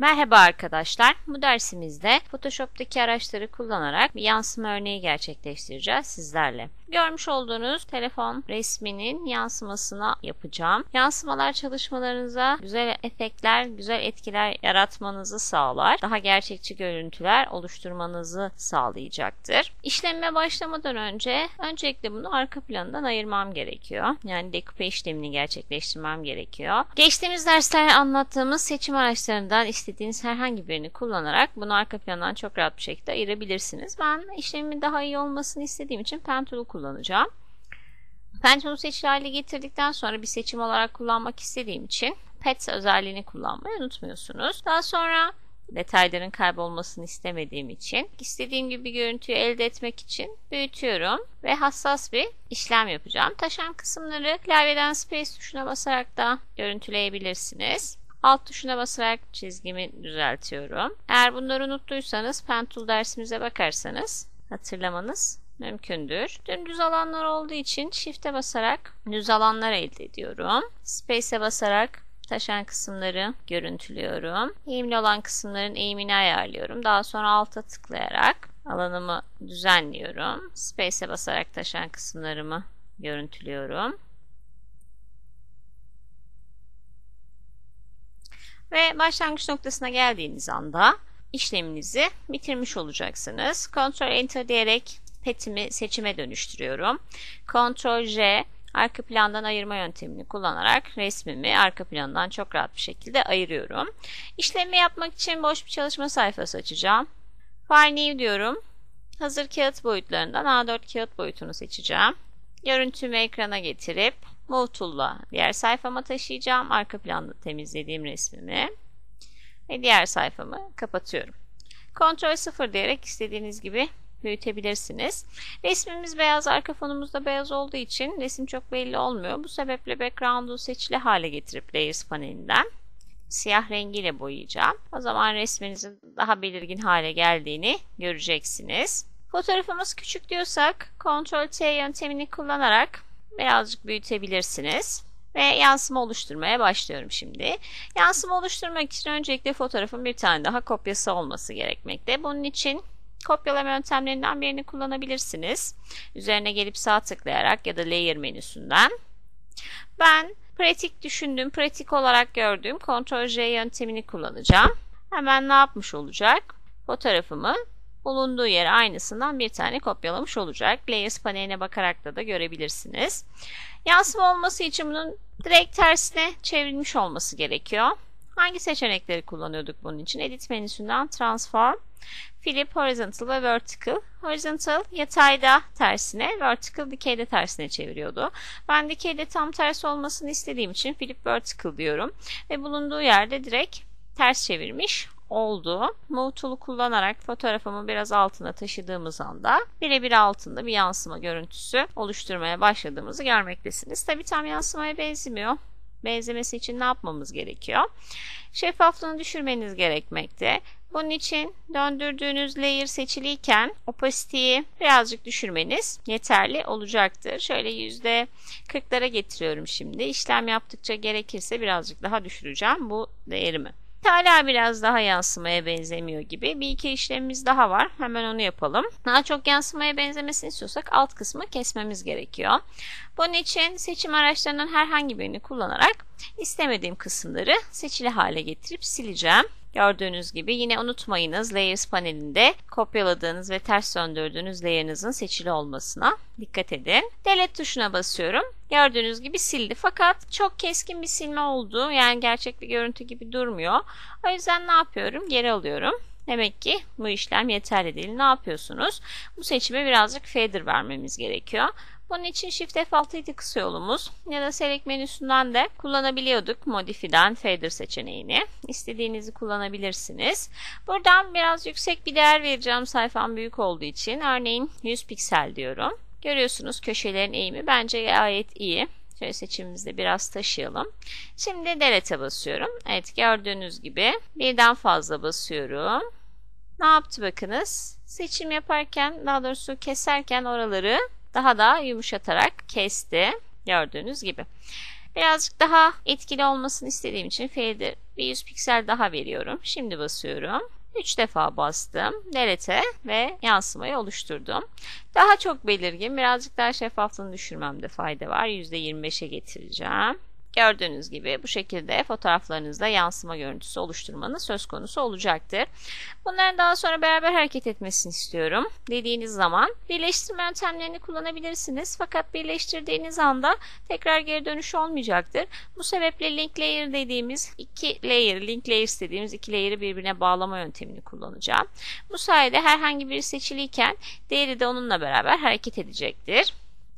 Merhaba arkadaşlar. Bu dersimizde Photoshop'taki araçları kullanarak bir yansıma örneği gerçekleştireceğiz sizlerle. Görmüş olduğunuz telefon resminin yansımasını yapacağım. Yansımalar çalışmalarınıza güzel efektler, güzel etkiler yaratmanızı sağlar. Daha gerçekçi görüntüler oluşturmanızı sağlayacaktır. İşleme başlamadan önce öncelikle bunu arka planından ayırmam gerekiyor. Yani dekoupe işlemini gerçekleştirmem gerekiyor. Geçtiğimiz derslerde anlattığımız seçim araçlarından istediğiniz herhangi birini kullanarak bunu arka plandan çok rahat bir şekilde ayırabilirsiniz. Ben işlemimin daha iyi olmasını istediğim için pen tool'u kullanacağım. Seçili hale getirdikten sonra bir seçim olarak kullanmak istediğim için Pets özelliğini kullanmayı unutmuyorsunuz. Daha sonra detayların kaybolmasını istemediğim için istediğim gibi görüntüyü elde etmek için büyütüyorum ve hassas bir işlem yapacağım. Taşan kısımları klavyeden space tuşuna basarak da görüntüleyebilirsiniz. Alt tuşuna basarak çizgimi düzeltiyorum. Eğer bunları unuttuysanız Pen Tool dersimize bakarsanız hatırlamanız mümkündür. Dümdüz alanlar olduğu için Shift'e basarak düz alanlar elde ediyorum. Space'e basarak taşan kısımları görüntülüyorum. Eğimli olan kısımların eğimini ayarlıyorum. Daha sonra alta tıklayarak alanımı düzenliyorum. Space'e basarak taşan kısımlarımı görüntülüyorum. Ve başlangıç noktasına geldiğiniz anda işleminizi bitirmiş olacaksınız. Ctrl Enter diyerek petimi seçime dönüştürüyorum. Ctrl J arka plandan ayırma yöntemini kullanarak resmimi arka plandan çok rahat bir şekilde ayırıyorum. İşlemi yapmak için boş bir çalışma sayfası açacağım. File New diyorum. Hazır kağıt boyutlarından A4 kağıt boyutunu seçeceğim. Görüntümü ekrana getirip Move Tool'la diğer sayfama taşıyacağım. Arka planda temizlediğim resmimi. Ve diğer sayfamı kapatıyorum. Ctrl 0 diyerek istediğiniz gibi büyütebilirsiniz. Resmimiz beyaz, arka fonumuz da beyaz olduğu için resim çok belli olmuyor. Bu sebeple background'u seçili hale getirip Layers panelinden siyah rengiyle boyayacağım. O zaman resminizin daha belirgin hale geldiğini göreceksiniz. Fotoğrafımız küçük diyorsak Ctrl T yöntemini kullanarak birazcık büyütebilirsiniz. Ve yansıma oluşturmaya başlıyorum şimdi. Yansıma oluşturmak için öncelikle fotoğrafın bir tane daha kopyası olması gerekmekte. Bunun için kopyalama yöntemlerinden birini kullanabilirsiniz. Üzerine gelip sağ tıklayarak ya da layer menüsünden. Ben pratik düşündüğüm, pratik olarak gördüğüm Ctrl J yöntemini kullanacağım. Hemen ne yapmış olacak? Fotoğrafımı bulunduğu yere aynısından bir tane kopyalamış olacak. Layers paneline bakarak da da görebilirsiniz. Yansıma olması için bunun direkt tersine çevrilmiş olması gerekiyor. Hangi seçenekleri kullanıyorduk bunun için? Edit menüsünden Transform, Flip Horizontal ve Vertical. Horizontal yatayda tersine, Vertical dikeyde tersine çeviriyordu. Ben dikeyde tam tersi olmasını istediğim için Flip Vertical diyorum. Ve bulunduğu yerde direkt ters çevirmiş oldu. Move Tool'u kullanarak fotoğrafımı biraz altına taşıdığımız anda birebir altında bir yansıma görüntüsü oluşturmaya başladığımızı görmektesiniz. Tabi tam yansımaya benzemiyor. Benzemesi için ne yapmamız gerekiyor? Şeffaflığını düşürmeniz gerekmekte. Bunun için döndürdüğünüz layer seçiliyken opacity'yi birazcık düşürmeniz yeterli olacaktır. Şöyle %40'lara getiriyorum şimdi. İşlem yaptıkça gerekirse birazcık daha düşüreceğim bu değerimi. Hala biraz daha yansımaya benzemiyor gibi. Bir iki işlemimiz daha var. Hemen onu yapalım. Daha çok yansımaya benzemesini istiyorsak alt kısmı kesmemiz gerekiyor. Bunun için seçim araçlarından herhangi birini kullanarak istemediğim kısımları seçili hale getirip sileceğim. Gördüğünüz gibi yine unutmayınız Layers panelinde kopyaladığınız ve ters döndürdüğünüz layer'ınızın seçili olmasına dikkat edin. Delete tuşuna basıyorum. Gördüğünüz gibi sildi fakat çok keskin bir silme oldu. Yani gerçek bir görüntü gibi durmuyor. O yüzden ne yapıyorum? Geri alıyorum. Demek ki bu işlem yeterli değil. Ne yapıyorsunuz? Bu seçime birazcık fader vermemiz gerekiyor. Bunun için Shift F6 kısa yolumuz ya da Select menüsünden de kullanabiliyorduk Modify'den Fader seçeneğini. İstediğinizi kullanabilirsiniz. Buradan biraz yüksek bir değer vereceğim sayfam büyük olduğu için. Örneğin 100 piksel diyorum. Görüyorsunuz köşelerin eğimi bence gayet iyi. Şöyle seçimimizde biraz taşıyalım. Şimdi Delete'e basıyorum. Evet gördüğünüz gibi birden fazla basıyorum. Ne yaptı bakınız? Seçim yaparken daha doğrusu keserken oraları daha da yumuşatarak kesti. Gördüğünüz gibi. Birazcık daha etkili olmasını istediğim için fader Bir 100 piksel daha veriyorum. Şimdi basıyorum. 3 defa bastım. Delete ve yansımayı oluşturdum. Daha çok belirgin, birazcık daha şeffaflığını düşürmemde fayda var. %25'e getireceğim. Gördüğünüz gibi bu şekilde fotoğraflarınızda yansıma görüntüsü oluşturmanız söz konusu olacaktır. Bunların daha sonra beraber hareket etmesini istiyorum dediğiniz zaman birleştirme yöntemlerini kullanabilirsiniz. Fakat birleştirdiğiniz anda tekrar geri dönüş olmayacaktır. Bu sebeple link layer dediğimiz iki layer, link layers dediğimiz iki layer'ı birbirine bağlama yöntemini kullanacağım. Bu sayede herhangi biri seçiliyken diğeri de onunla beraber hareket edecektir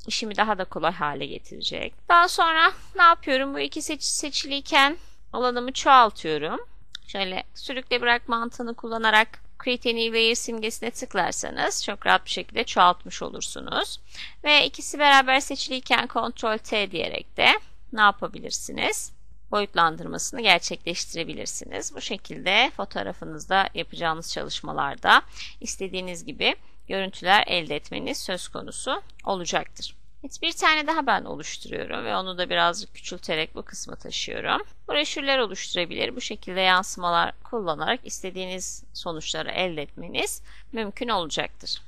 işimi daha da kolay hale getirecek. Daha sonra ne yapıyorum? Bu iki seç seçiliyken alanımı çoğaltıyorum. Şöyle sürükle bırak mantığını kullanarak Create Layer simgesine tıklarsanız çok rahat bir şekilde çoğaltmış olursunuz. Ve ikisi beraber seçiliyken Ctrl T diyerek de ne yapabilirsiniz? boyutlandırmasını gerçekleştirebilirsiniz. Bu şekilde fotoğrafınızda yapacağınız çalışmalarda istediğiniz gibi görüntüler elde etmeniz söz konusu olacaktır. Bir tane daha ben oluşturuyorum ve onu da birazcık küçülterek bu kısma taşıyorum. Broşürler oluşturabilir. Bu şekilde yansımalar kullanarak istediğiniz sonuçları elde etmeniz mümkün olacaktır.